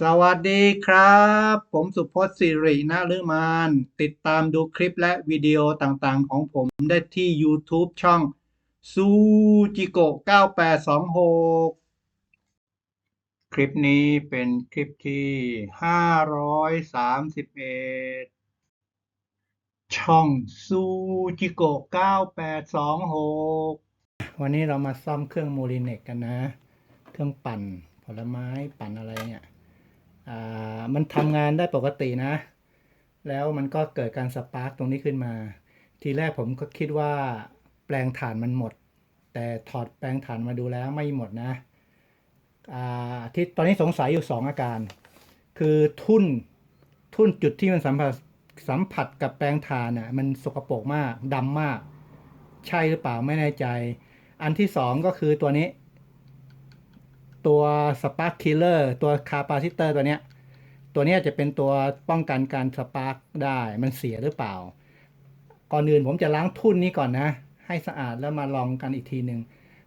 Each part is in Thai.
สวัสดีครับ ผมสุพจน์สิรินะฤมาน ติดตามดูคลิปและวิดีโอต่างๆ ของผมได้ที่ YouTube ช่องซูจิโกะ9826 คลิปนี้เป็นคลิปที่ 531 ช่องซูจิโกะ9826 วันนี้เรามาซ่อมเครื่องโมลิเนกกันนะ เครื่องปั่นผลไม้ปั่นอะไรเนี่ย มันทำงานได้ปกตินะ แล้วมันก็เกิดการสปาร์กตรงนี้ขึ้นมา ทีแรกผมก็คิดว่าแปลงถ่านมันหมด แต่ถอดแปลงถ่านมาดูแล้วไม่หมดนะที่ตอนนี้สงสัยอยู่สองอาการ คือทุ่นทุ่นจุดที่มันสัมผัสสัมผัสกับแปลงถ่านน่ะมันสกปรกมากดำมาก ใช่หรือเปล่าไม่แน่ใจ อันที่สองก็คือตัวนี้ ตัว Spark Killer ตัว Capacitor ตัวเนี้ย ตัวเนี้ยจะเป็นตัวป้องกันการสปาร์กได้มันเสียหรือเปล่า ก่อนอื่นผมจะล้างทุ่นนี้ก่อนนะ ให้สะอาดแล้วมาลองกันอีกทีหนึ่ง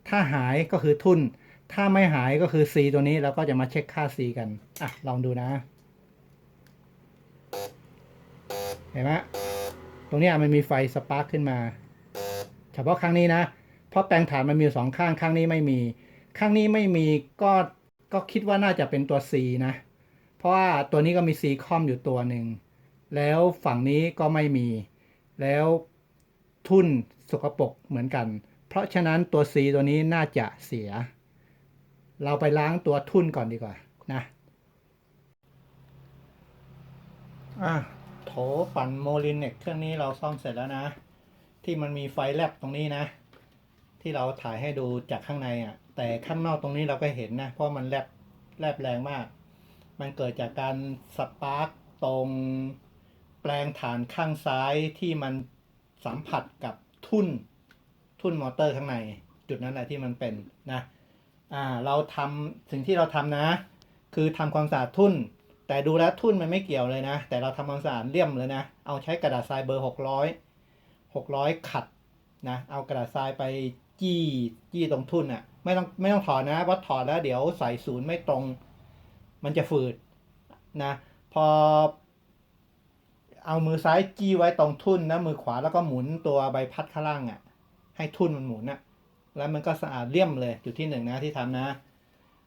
ถ้าหายก็คือทุ่น ถ้าไม่หายก็คือ C ตัวนี้เราก็จะมาเช็คค่า C กัน อะ ลองดูนะ เห็นไหมตรงนี้มันมีไฟสปาร์กขึ้นมา เฉพาะครั้งนี้นะ เพราะแปลงฐานมันมีสองข้างข้างนี้ไม่มี ข้างนี้ไม่มีก็ก็คิดว่าน่าจะเป็นตัว C นะ เพราะว่าตัวนี้ก็มี C คอมอยู่ตัวหนึ่ง แล้วฝั่งนี้ก็ไม่มี แล้วทุ่นสกปรกเหมือนกัน เพราะฉะนั้นตัว C ตัวนี้น่าจะเสีย เราไปล้างตัวทุ่นก่อนดีกว่านะอะโถปั่นโมลินเน็กเครื่องนี้เราซ่อมเสร็จแล้วนะ ที่มันมีไฟแลบตรงนี้นะ ที่เราถ่ายให้ดูจากข้างในอะ แต่ข้างนอกตรงนี้เราก็เห็นนะ เพราะมันแลบแลบแรงมาก มันเกิดจากการสปาร์กตรงแปลงฐานข้างซ้ายที่มันสัมผัสกับทุ่น ทุ่นมอเตอร์ข้างใน จุดนั้นแหละที่มันเป็นนะอ่าเราทำสิ่งที่เราทำนะ คือทำความสะอาดทุ่น แต่ดูแล้วทุ่นมันไม่เกี่ยวเลยนะ แต่เราทำความสะอาดเลี่ยมเลยนะ เอาใช้กระดาษทรายเบอร์หกร้อยหกร้อยขัดนะ เอากระดาษทรายไปจี้จี้ตรงทุ่นอะ่ะ ไม่ต้องไม่ต้องถอดนะเพราะถอดแล้วเดี๋ยวใส่ศูนย์ไม่ตรง มันจะฝืดนะ พอ เอามือซ้ายจี้ไว้ตรงทุ่นนะมือขวาแล้วก็หมุนตัวใบพัดข้างล่างอะ่ะ ให้ทุ่นมันหมุนอะ แล้วมันก็สะอาดเลี่ยมเลยจุดที่หนึ่งนะที่ทำนะ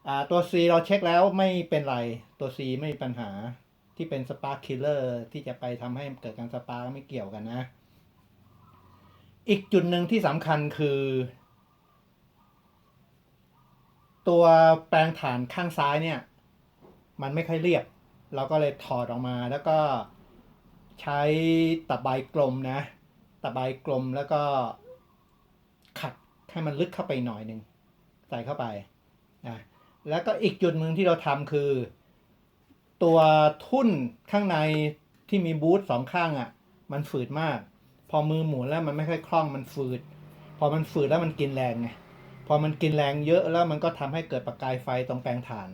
อ่าตัว C เราเช็คแล้วไม่เป็นไรตัว C ไม่มีปัญหาที่เป็น Spark Killer ที่จะไปทำให้เกิดการสปาร์ไม่เกี่ยวกันนะ อีกจุดหนึ่งที่สำคัญคือ ตัวแปลงฐานข้างซ้ายเนี่ย มันไม่ค่อยเรียบ เราก็เลยถอดออกมาแล้วก็ใช้ตะไบกลมนะตะไบกลมแล้วก็ขัดให้มันลึกเข้าไปหน่อยหนึ่งใส่เข้าไปนะแล้วก็อีกจุดหนึ่งที่เราทำคือ ตัวทุ่นข้างในที่มีบูทสองข้างอะ่ะ มันฝืดมาก พอมือหมุนแล้วมันไม่ค่อยคล่องมันฝืด พอมันฝืดแล้วมันกินแรงไง พอมันกินแรงเยอะแล้วมันก็ทำให้เกิดประกายไฟตรงแปลงถ่าน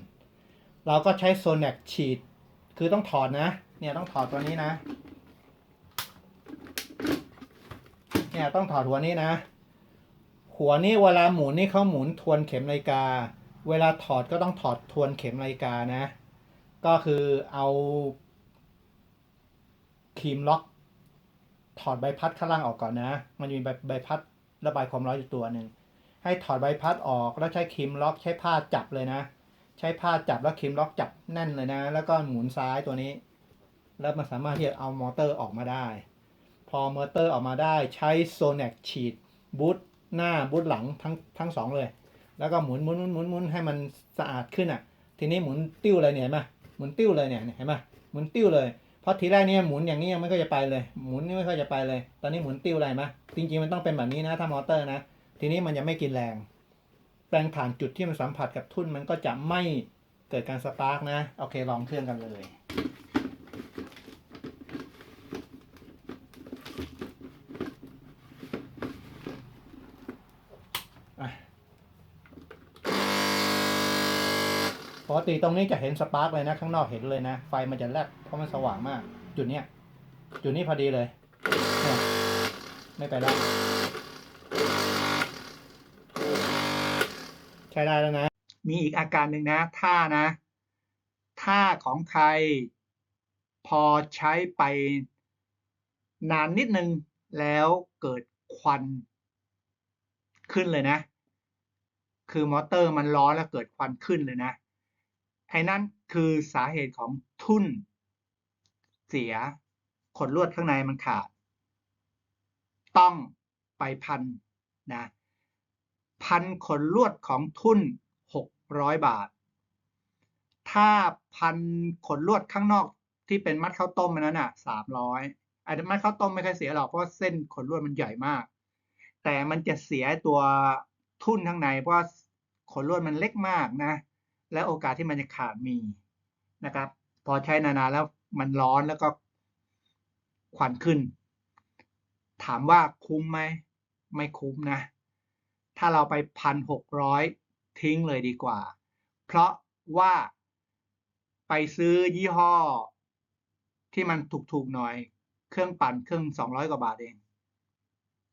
เราก็ใช้โซนแนกฉีด คือต้องถอดนะ เนี่ยต้องถอดตัวนี้นะ เนี่ยต้องถอดหัวนี้นะ หัวนี้เวลาหมุนนี่เขาหมุนทวนเข็มนาฬิกา เวลาถอดก็ต้องถอดทวนเข็มนาฬิกานะ ก็คือเอาครีมล็อก ถอดใบพัดข้างล่างออกก่อนนะ มันจะมีใบใบพัดระบายความร้อนอยู่ตัวหนึ่ง ให้ถอดใบพัดออกแล้วใช้ครีมล็อกใช้ผ้าจับเลยนะ ใช้ผ้าจับแล้วครีมล็อกจับแน่นเลยนะ แล้วก็หมุนซ้ายตัวนี้ แล้วมันสามารถที่จะเอามอเตอร์ออกมาได้ พอมอเตอร์ออกมาได้ใช้โซนแนกฉีดบูทหน้าบูทหลังทั้งทั้งสองเลย แล้วก็หมุนหมุนหมุนหมุนหมุนให้มันสะอาดขึ้นอะ ทีนี้หมุนติ้วเลยเนี่ยเห็นไหมหมุนติ้วเลยเนี่ยเห็นไหมหมุนติ้วเลยเพราะทีแรกเนี่ยหมุนอย่างนี้ยังไม่ค่อยจะไปเลย หมุนนี่ไม่ค่อยจะไปเลย ตอนนี้หมุนติ้วอะไรไหมจริงๆมันต้องเป็นแบบนี้นะถ้ามอเตอร์นะ ทีนี้มันยังไม่กินแรงแปลงผ่านจุดที่มันสัมผัสกับทุ่นมันก็จะไม่เกิดการสปาร์กนะ โอเคลองเครื่องกันเลยปกติตรงนี้จะเห็นสปาร์กเลยนะ ข้างนอกเห็นเลยนะ ไฟมันจะแลบเพราะมันสว่างมาก จุดเนี้ย จุดนี้พอดีเลยเนี่ยไม่ไปแล้ว ใช้ได้แล้วนะ มีอีกอาการหนึ่งนะ ถ้านะถถ้าของใคร พอใช้ไปนานนิดนึง แล้วเกิดควันขึ้นเลยนะ คือมอเตอร์มันร้อนแล้วเกิดควันขึ้นเลยนะ ไอ้นั่นคือสาเหตุของทุ่น เสียขนลวดข้างในมันขาด ต้องไปพันนะ พันขนลวดของทุ่นหกร้อยบาท ถ้าพันขนลวดข้างนอกที่เป็นมัดข้าวต้มอันนั้นอะสามร้อยไอ้มัดข้าวต้มไม่เคยเสียหรอกเพราะเส้นขนลวดมันใหญ่มาก แต่มันจะเสียตัวทุ่นข้างในเพราะขนลวดมันเล็กมากนะ และโอกาสที่มันจะขาดมีนะครับ พอใช้นานๆแล้วมันร้อนแล้วก็ควันขึ้น ถามว่าคุ้มไหม ไม่คุ้มนะ ถ้าเราไปพันหกร้อยทิ้งเลยดีกว่า เพราะว่าไปซื้อยี่ห้อ ที่มันถูกๆหน่อย เครื่องปั่นเครื่องสองร้อยกว่าบาทเอง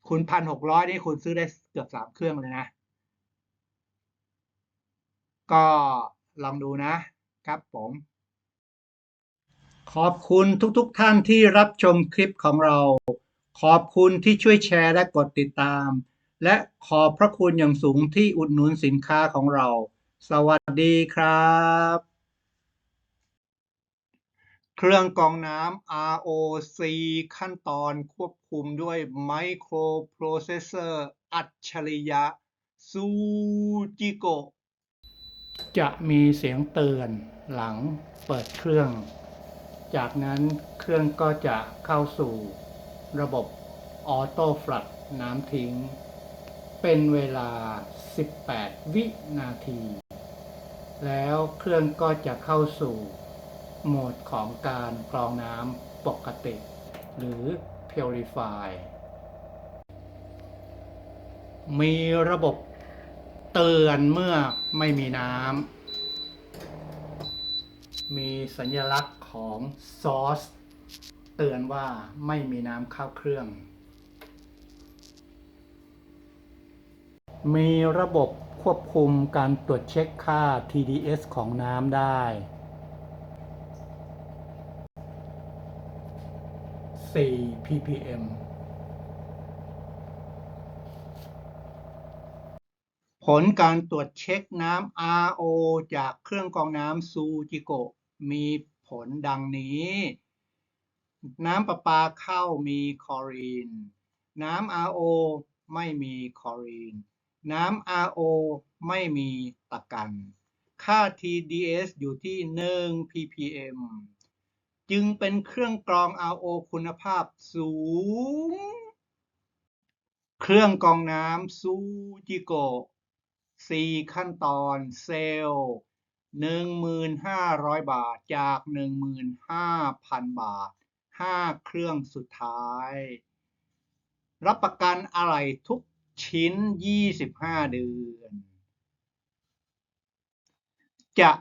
คุณพันหกร้อยนี่คุณซื้อได้เกือบสามเครื่องเลยนะ ก็ลองดูนะครับผมขอบคุณทุกๆทท่านที่รับชมคลิปของเรา ขอบคุณที่ช่วยแชร์และกดติดตาม และขอบพระคุณอย่างสูงที่อุดหนุนสินค้าของเรา สวัสดีครับ เครื่องกรองน้ำ ROC ขั้นตอนควบคุมด้วยไมโครโปรเซสเซอร์อัจฉริยะซูจิโกจะมีเสียงเตือนหลังเปิดเครื่อง จากนั้นเครื่องก็จะเข้าสู่ระบบออโต้ฟลัดน้ำทิ้ง เป็นเวลา 18 วินาที แล้วเครื่องก็จะเข้าสู่โหมดของการกรองน้ำปกติ หรือ Purify มีระบบเตือนเมื่อไม่มีน้ำ มีสัญลักษณ์ของซอส เตือนว่าไม่มีน้ำเข้าเครื่อง มีระบบควบคุมการตรวจเช็คค่า TDS ของน้ำได้ 4 ppm ผลการตรวจเช็คน้ำ RO จากเครื่องกรองน้ำซูจิโกะมีผลดังนี้ น้ำประปาเข้ามีคลอรีน น้ำ RO ไม่มีคลอรีน น้ำ RO ไม่มีตะกัน ค่า TDS อยู่ที่ 1 ppm จึงเป็นเครื่องกรอง RO คุณภาพสูง เครื่องกรองน้ำซูจิโกะ4ขั้นตอนเซลล์ 1,500 บาทจาก 15,000 บาท 5 เครื่องสุดท้าย รับประกันอะไรทุก ชิ้น 25 เดือน จะ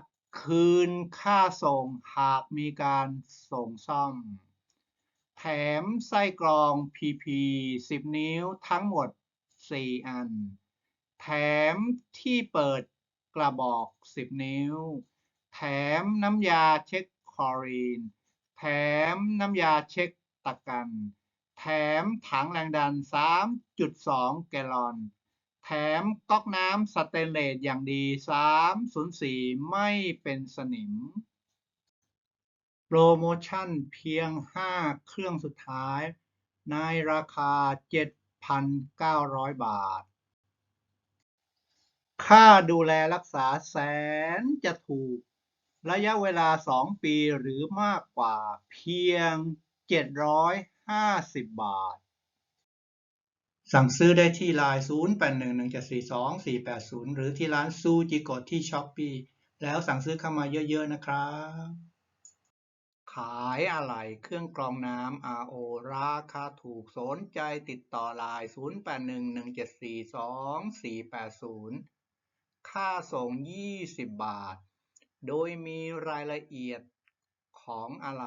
คืนค่าส่งหากมีการส่งซ่อม แถมไส้กรอง PP 10 นิ้วทั้งหมด 4 อัน แถมที่เปิดกระบอก 10 นิ้ว แถมน้ำยาเช็คคลอรีน แถมน้ำยาเช็คตะกัน แถมถังแรงดัน 3.2 แกลลอน แถมก๊อกน้ำสเตนเลสอย่างดี 304 ไม่เป็นสนิม โปรโมชั่นเพียง 5 เครื่องสุดท้าย ในราคา 7,900 บาท ค่าดูแลรักษาแสนจะถูก ระยะเวลา 2 ปีหรือมากกว่าเพียง 700 750บาท สั่งซื้อได้ที่ไลน์0811742480 หรือที่ร้านซูจิโกะที่ช้อปปีแล้วสั่งซื้อเข้ามาเยอะ ๆ นะครับ ขายอะไรเครื่องกรองน้ำ RO ราคาถูกสนใจติดต่อไลน์0811742480 ค่าส่ง 20 บาท โดยมีรายละเอียดของอะไร